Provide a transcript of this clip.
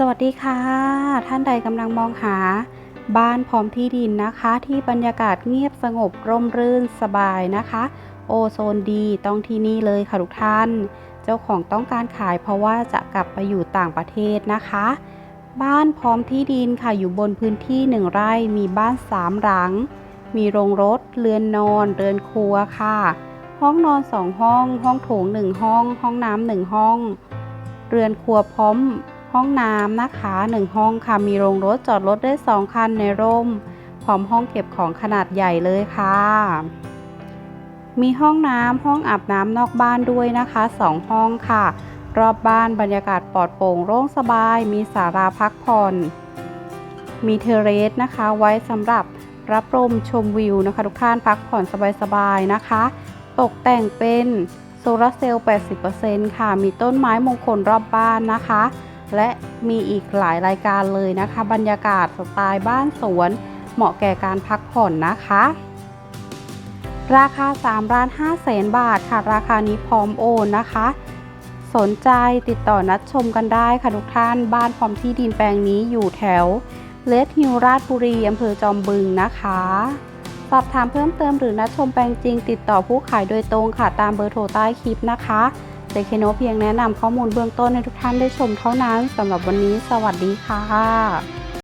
สวัสดีค่ะ ท่านใดกำลังมองหา บ้านพร้อมที่ดินนะคะ ที่บรรยากาศเงียบสงบร่มรื่นสบายนะคะ โอโซนดีต้องที่นี่เลยค่ะทุกท่าน เจ้าของต้องการขายเพราะว่าจะกลับไปอยู่ต่างประเทศนะคะ บ้านพร้อมที่ดินค่ะอยู่บนพื้นที่หนึ่งไร่มีบ้านสามหลัง มีโรงรถ เรือนนอน เรือนครัวค่ะ ห้องนอนสองห้อง ห้องโถงหนึ่งห้อง ห้องน้ำหนึ่งห้อง เรือนครัวพร้อม ห้องน้ำนะคะหนึ่งห้องค่ะ มีโรงรถจอดรถได้สองคันในร่ม พร้อมห้องเก็บของขนาดใหญ่เลยค่ะ มีห้องน้ำห้องอาบน้ำนอกบ้านด้วยนะคะสองห้องค่ะ รอบบ้านบรรยากาศปลอดโปร่งโล่งสบาย มีศาลาพักผ่อน มีเทเรสนะคะ ไว้สำหรับรับลมชมวิวนะคะ ทุกท่านพักผ่อนสบายๆนะคะ ตกแต่งเป็นโซลาร์เซลล์ 80%ค่ะ มีต้นไม้มงคลรอบบ้านนะคะ และมีอีกหลายรายการเลยนะคะ บรรยากาศสไตล์บ้านสวน เหมาะแก่การพักผ่อนนะคะ ราคา3ล้าน5แสนบาทค่ะ ราคานี้พร้อมโอนนะคะ สนใจติดต่อนัดชมกันได้ค่ะทุกท่านบ้านพร้อมที่ดินแปลงนี้อยู่แถวเลดฮิลราชบุรีอำเภอจอมบึงนะคะ สอบถามเพิ่มเติมหรือนัดชมแปลงจริง ติดต่อผู้ขายโดยตรงค่ะตามเบอร์โทรใต้คลิปนะคะ เซเคโนเพียงแนะนำข้อมูลเบื้องต้นให้ทุกท่านได้ชมเท่านั้นสำหรับวันนี้ สวัสดีค่ะ